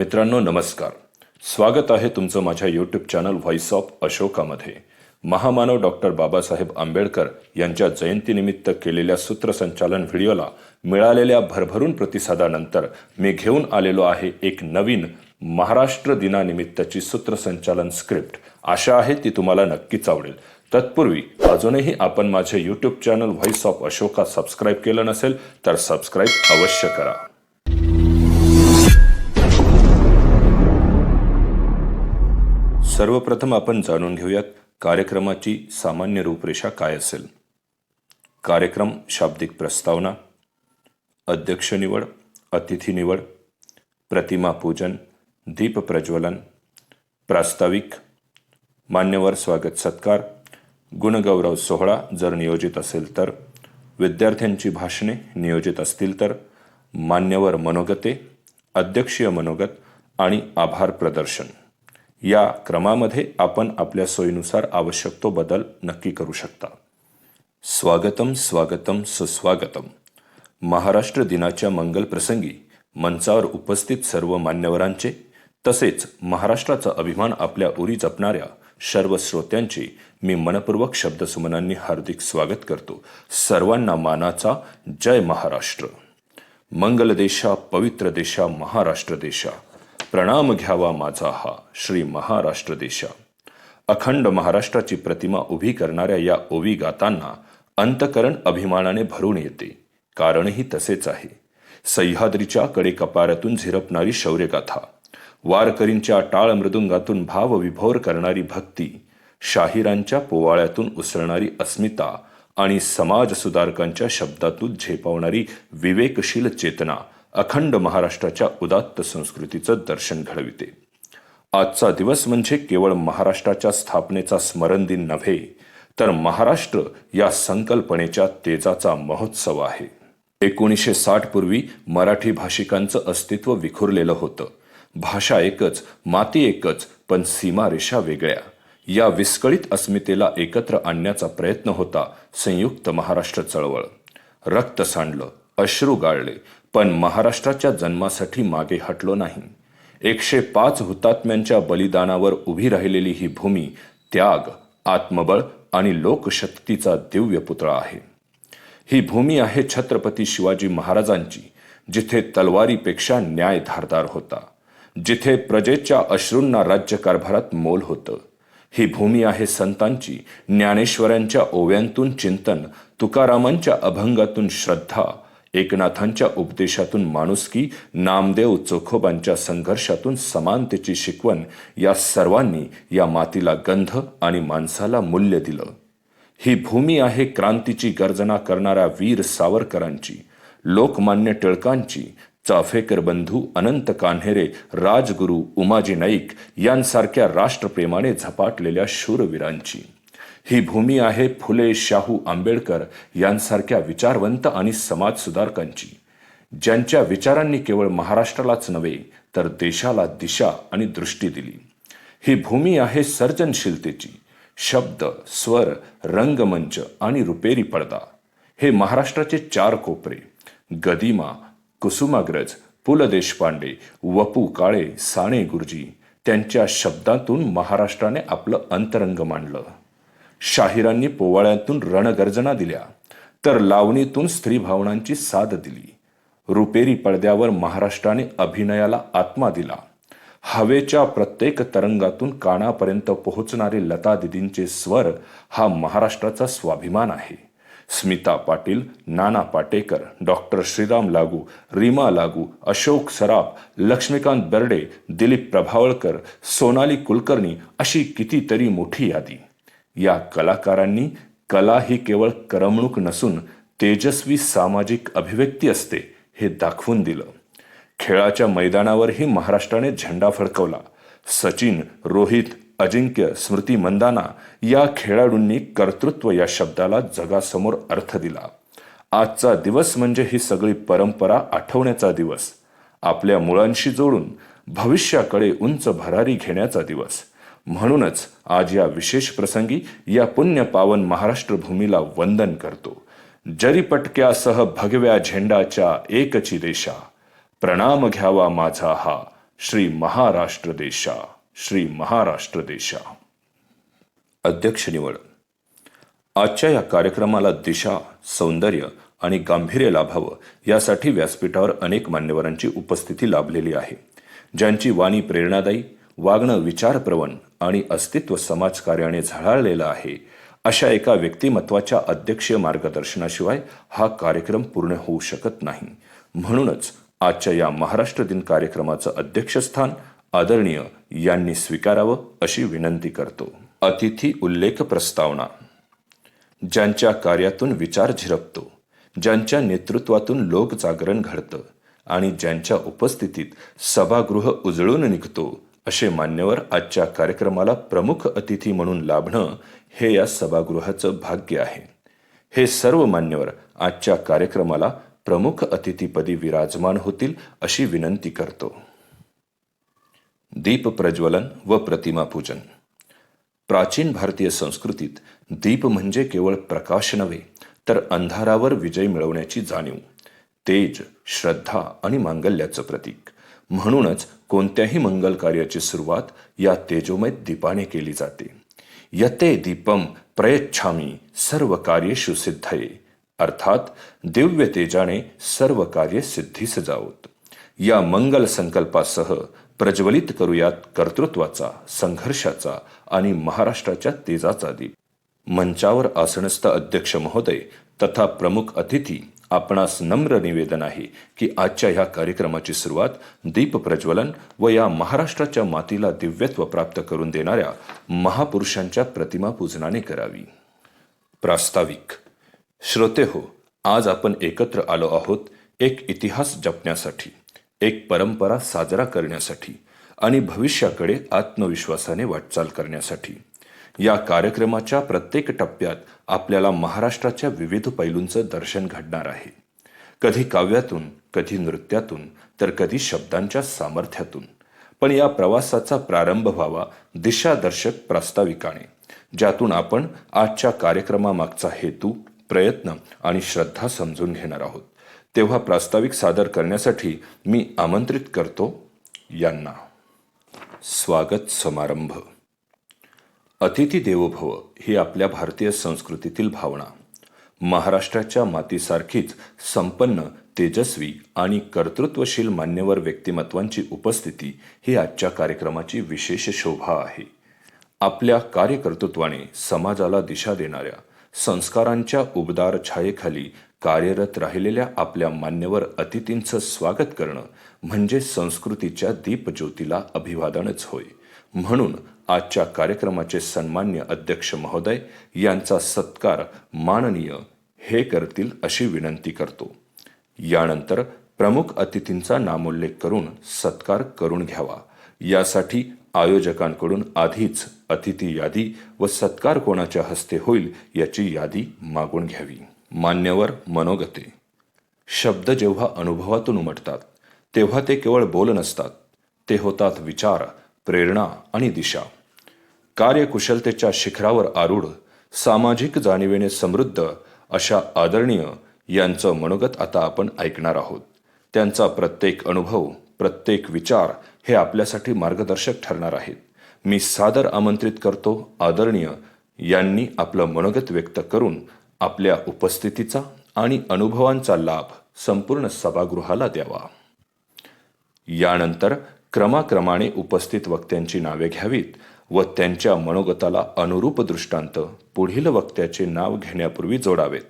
मित्रांनो नमस्कार. स्वागत आहे तुमचं माझ्या यूट्यूब चॅनल व्हॉइस ऑफ अशोकामध्ये महामानव डॉक्टर बाबासाहेब आंबेडकर यांच्या जयंतीनिमित्त केलेल्या सूत्रसंचालन व्हिडिओला मिळालेल्या भरभरून प्रतिसादानंतर मी घेऊन आलेलो आहे एक नवीन महाराष्ट्र दिनानिमित्तची सूत्रसंचालन स्क्रिप्ट आशा आहे ती तुम्हाला नक्कीच आवडेल. तत्पूर्वी अजूनही आपण माझे YouTube channel voice of Ashoka subscribe केलं नसेल तर सबस्क्राईब अवश्य करा. सर्वप्रथम आपण जाणून घेऊयात कार्यक्रमाची सामान्य रूपरेषा काय असेल. कार्यक्रम शाब्दिक प्रस्तावना अध्यक्ष निवड अतिथी निवड प्रतिमा पूजन दीप प्रज्वलन प्रास्ताविक मान्यवर स्वागत सत्कार गुणगौरव सोहळा जर नियोजित असेल तर विद्यार्थ्यांची भाषणे नियोजित असतील तर मान्यवर मनोगते अध्यक्षीय मनोगत आणि आभार प्रदर्शन. या क्रमामध्ये आपण आपल्या सोयीनुसार आवश्यक तो बदल नक्की करू शकता. स्वागतम स्वागतम सुस्वागतम. महाराष्ट्र दिनाच्या मंगल प्रसंगी मंचावर उपस्थित सर्व मान्यवरांचे तसेच महाराष्ट्राचा अभिमान आपल्या उरी जपणाऱ्या सर्व श्रोत्यांचे मी मनपूर्वक शब्दसुमनांनी हार्दिक स्वागत करतो. सर्वांना मानाचा जय महाराष्ट्र. मंगल देशा पवित्र देशा महाराष्ट्र देशा. प्रणाम घ्यावा माझा हा श्री महाराष्ट्र देशा अखंड महाराष्ट्राची प्रतिमा उभी करणाऱ्या या ओवी गातांना अंतकरण अभिमानाने भरून येते. कारणही तसेच आहे. सह्याद्रीच्या कडे कपारातून झिरपणारी शौर्यगाथा वारकरींच्या टाळ मृदुंगातून भावविभोर करणारी भक्ती शाहिरांच्या पोवाळ्यातून उसळणारी अस्मिता आणि समाज सुधारकांच्या शब्दातून झेपावणारी विवेकशील चेतना अखंड महाराष्ट्राच्या उदात्त संस्कृतीचं दर्शन घडविते. आजचा दिवस म्हणजे केवळ महाराष्ट्राच्या स्थापनेचा स्मरण दिन नव्हे तर महाराष्ट्र या संकल्पनेच्या तेजाचा महोत्सव आहे. एकोणीसशे साठ पूर्वी मराठी भाषिकांचं अस्तित्व विखुरलेलं होतं. भाषा एकच माती एकच पण सीमारेषा वेगळ्या. या विस्कळीत अस्मितेला एकत्र आणण्याचा प्रयत्न होता संयुक्त महाराष्ट्र चळवळ. रक्त सांडलं अश्रू गाळले पण महाराष्ट्राच्या जन्मासाठी मागे हटलो नाही. एकशे पाच हुतात्म्यांच्या बलिदानावर उभी राहिलेली ही भूमी त्याग आत्मबळ आणि लोकशक्तीचा दिव्य पुतळा आहे. ही भूमी आहे छत्रपती शिवाजी महाराजांची जिथे तलवारीपेक्षा न्याय धारदार होता जिथे प्रजेच्या अश्रूंना राज्यकारभारात मोल होतं. ही भूमी आहे संतांची ज्ञानेश्वरांच्या ओव्यांतून चिंतन तुकारामांच्या अभंगातून श्रद्धा एकनाथांच्या उपदेशातून माणुसकी नामदेव चोखोबांच्या संघर्षातून समानतेची शिकवण या सर्वांनी या मातीला गंध आणि माणसाला मूल्य दिलं. ही भूमी आहे क्रांतीची गर्जना करणाऱ्या वीर सावरकरांची लोकमान्य टिळकांची चाफेकर बंधू अनंत कान्हेरे राजगुरू उमाजी नाईक यांसारख्या राष्ट्रप्रेमाने झपाटलेल्या शूरवीरांची. ही भूमी आहे फुले शाहू आंबेडकर यांसारख्या विचारवंत आणि समाजसुधारकांची. ज्यांच्या विचारांनी केवळ महाराष्ट्रालाच नव्हे तर देशाला दिशा आणि दृष्टी दिली. ही भूमी आहे सर्जनशीलतेची. शब्द स्वर रंगमंच आणि रुपेरी पडदा. हे महाराष्ट्राचे चार कोपरे. गदिमा कुसुमाग्रज पु ल देशपांडे वपू काळे साने गुरुजी त्यांच्या शब्दातून महाराष्ट्राने आपलं अंतरंग मांडलं. शाहिरांनी पोवाळ्यातून रणगर्जना दिल्या तर लावणीतून स्त्री भावनांची साथ दिली. रुपेरी पडद्यावर महाराष्ट्राने अभिनयाला आत्मा दिला. हवेच्या प्रत्येक तरंगातून कानापर्यंत पोहोचणारे लता दिदींचे स्वर हा महाराष्ट्राचा स्वाभिमान आहे. स्मिता पाटील नाना पाटेकर डॉक्टर श्रीराम लागू रीमा लागू अशोक सराफ लक्ष्मीकांत बर्डे दिलीप प्रभावळकर सोनाली कुलकर्णी अशी कितीतरी मोठी यादी. या कलाकारांनी कला ही केवळ करमणूक नसून तेजस्वी सामाजिक अभिव्यक्ती असते हे दाखवून दिलं. खेळाच्या मैदानावरही महाराष्ट्राने झेंडा फडकवला. सचिन रोहित अजिंक्य स्मृती मंदाना या खेळाडूंनी कर्तृत्व या शब्दाला जगासमोर अर्थ दिला. आजचा दिवस म्हणजे ही सगळी परंपरा आठवण्याचा दिवस. आपल्या मुळांशी जोडून भविष्याकडे उंच भरारी घेण्याचा दिवस. म्हणूनच आज या विशेष प्रसंगी या पुण्य पावन महाराष्ट्र भूमीला वंदन करतो. जरीपटक्यासह भगव्या झेंडाच्या एकची देशा प्रणाम घ्यावा माझा हा श्री महाराष्ट्र देशा श्री महाराष्ट्र देशा. अध्यक्ष निवड. आजच्या या कार्यक्रमाला दिशा सौंदर्य आणि गांभीर्य लाभावं यासाठी व्यासपीठावर अनेक मान्यवरांची उपस्थिती लाभलेली आहे. ज्यांची वाणी प्रेरणादायी वागणं विचारप्रवण आणि अस्तित्व समाजकार्याने झळाळलेलं आहे. अशा एका व्यक्तिमत्वाच्या अध्यक्षीय मार्गदर्शनाशिवाय हा कार्यक्रम पूर्ण होऊ शकत नाही. म्हणूनच आजच्या या महाराष्ट्र दिन कार्यक्रमाचं अध्यक्षस्थान आदरणीय यांनी स्वीकारावं अशी विनंती करतो. अतिथी उल्लेख प्रस्तावना. ज्यांच्या कार्यातून विचार झिरपतो ज्यांच्या नेतृत्वातून लोक जागरण घडतं आणि ज्यांच्या उपस्थितीत सभागृह उजळून निघतो असे मान्यवर आजच्या कार्यक्रमाला प्रमुख अतिथी म्हणून लाभणं हे या सभागृहाचं भाग्य आहे. हे सर्व मान्यवर आजच्या कार्यक्रमाला प्रमुख अतिथीपदी विराजमान होतील अशी विनंती करतो. दीप प्रज्वलन व प्रतिमा पूजन. प्राचीन भारतीय संस्कृतीत दीप म्हणजे केवळ प्रकाश नव्हे तर अंधारावर विजय मिळवण्याची जाणीव तेज श्रद्धा आणि मांगल्याचं प्रतीक. म्हणूनच कोणत्याही मंगल कार्याची सुरुवात या तेजोमय दीपाने केली जाते. यते दीपम प्रयच्छामी सर्व कार्येषु सिद्धये. अर्थात दिव्य तेजाने सर्व कार्य सिद्धीस जावत या मंगल संकल्पासह प्रज्वलित करूयात कर्तृत्वाचा संघर्षाचा आणि महाराष्ट्राच्या तेजाचा दीप. मंचावर आसनस्थ अध्यक्ष महोदय तथा प्रमुख अतिथी आपणास नम्र निवेदन आहे की आजच्या ह्या कार्यक्रमाची सुरुवात दीप प्रज्वलन व या महाराष्ट्राच्या मातीला दिव्यत्व प्राप्त करून देणाऱ्या महापुरुषांच्या प्रतिमा पूजनाने करावी. प्रास्ताविक. श्रोते हो आज आपण एकत्र आलो आहोत एक इतिहास जपण्यासाठी एक परंपरा साजरा करण्यासाठी आणि भविष्याकडे आत्मविश्वासाने वाटचाल करण्यासाठी. या कार्यक्रमाच्या प्रत्येक टप्प्यात आपल्याला महाराष्ट्राच्या विविध पैलूंचं दर्शन घडणार आहे. कधी काव्यातून कधी नृत्यातून तर कधी शब्दांच्या सामर्थ्यातून. पण या प्रवासाचा प्रारंभ व्हावा दिशादर्शक प्रास्ताविकाने ज्यातून आपण आजच्या कार्यक्रमामागचा हेतू प्रयत्न आणि श्रद्धा समजून घेणार आहोत. तेव्हा प्रास्ताविक सादर करण्यासाठी मी आमंत्रित करतो यांना. स्वागत समारंभ. अतिथी देवो भव ही आपल्या भारतीय संस्कृतीतील भावना. महाराष्ट्राच्या मातीसारखीच संपन्न तेजस्वी आणि कर्तृत्वशील मान्यवर व्यक्तिमत्वांची उपस्थिती ही आजच्या कार्यक्रमाची विशेष शोभा आहे. आपल्या कार्यकर्तृत्वाने समाजाला दिशा देणाऱ्या संस्कारांच्या उबदार छायेखाली कार्यरत राहिलेल्या आपल्या मान्यवर अतिथींचं स्वागत करणं म्हणजे संस्कृतीच्या दीपज्योतीला अभिवादनच होय. म्हणून आजच्या कार्यक्रमाचे सन्मान्य अध्यक्ष महोदय यांचा सत्कार माननीय हे करतील अशी विनंती करतो. यानंतर प्रमुख अतिथींचा नामोल्लेख करून सत्कार करून घ्यावा. यासाठी आयोजकांकडून आधीच अतिथी यादी व सत्कार कोणाच्या हस्ते होईल याची यादी मागून घ्यावी. मान्यवर मनोगते. शब्द जेव्हा अनुभवातून उमटतात तेव्हा ते केवळ बोल नसतात ते होतात विचार प्रेरणा आणि दिशा. कार्यकुशलतेच्या शिखरावर आरूढ सामाजिक जाणीवेने समृद्ध अशा आदरणीय यांचं मनोगत आता आपण ऐकणार आहोत. त्यांचा प्रत्येक अनुभव प्रत्येक विचार हे आपल्यासाठी मार्गदर्शक ठरणार आहेत. मी सादर आमंत्रित करतो आदरणीय यांनी आपलं मनोगत व्यक्त करून आपल्या उपस्थितीचा आणि अनुभवांचा लाभ संपूर्ण सभागृहाला द्यावा. यानंतर क्रमाक्रमाने उपस्थित वक्त्यांची नावे घ्यावीत व त्यांच्या मनोगताला अनुरूप दृष्टांत पुढील वक्त्याचे नाव घेण्यापूर्वी जोडावेत.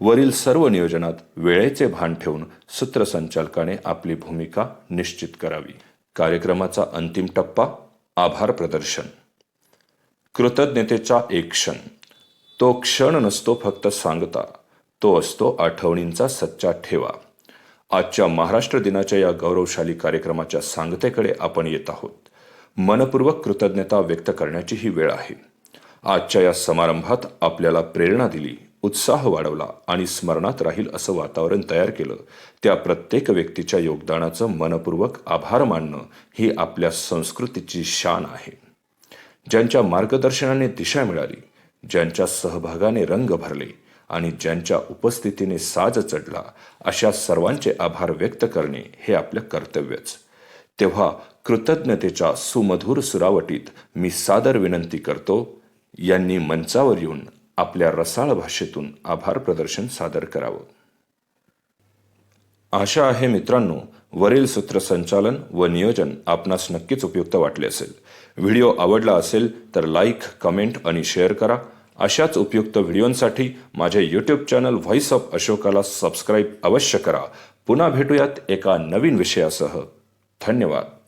वरील सर्व नियोजनात वेळेचे भान ठेवून सूत्रसंचालकाने आपली भूमिका निश्चित करावी. कार्यक्रमाचा अंतिम टप्पा आभार प्रदर्शन. कृतज्ञतेचा एक क्षण. तो क्षण नसतो फक्त सांगता तो असतो आठवणींचा सच्चा ठेवा. आजच्या महाराष्ट्र दिनाच्या या गौरवशाली कार्यक्रमाच्या सांगतेकडे आपण येत आहोत. मनपूर्वक कृतज्ञता व्यक्त करण्याची ही वेळ आहे. आजच्या या समारंभात आपल्याला प्रेरणा दिली उत्साह वाढवला आणि स्मरणात राहील असं वातावरण तयार केलं. त्या प्रत्येक व्यक्तीच्या योगदानाचं मनपूर्वक आभार मानणं ही आपल्या संस्कृतीची शान आहे. ज्यांच्या मार्गदर्शनाने दिशा मिळाली ज्यांच्या सहभागाने रंग भरले आणि ज्यांच्या उपस्थितीने साज चढला अशा सर्वांचे आभार व्यक्त करणे हे आपलं कर्तव्यच. तेव्हा कृतज्ञतेच्या सुमधुर सुरावटीत मी सादर विनंती करतो यांनी मंचावर येऊन आपल्या रसाळ भाषेतून आभार प्रदर्शन सादर करावं. आशा आहे मित्रांनो वरील सूत्रसंचालन व नियोजन आपणास नक्कीच उपयुक्त वाटले असेल. व्हिडिओ आवडला असेल तर लाईक कमेंट आणि शेअर करा. अशाच उपयुक्त व्हिडिओंसाठी माझे यूट्यूब चॅनल व्हॉइस ऑफ अशोकाला सबस्क्राईब अवश्य करा. पुन्हा भेटूयात एका नवीन विषयासह. धन्यवाद.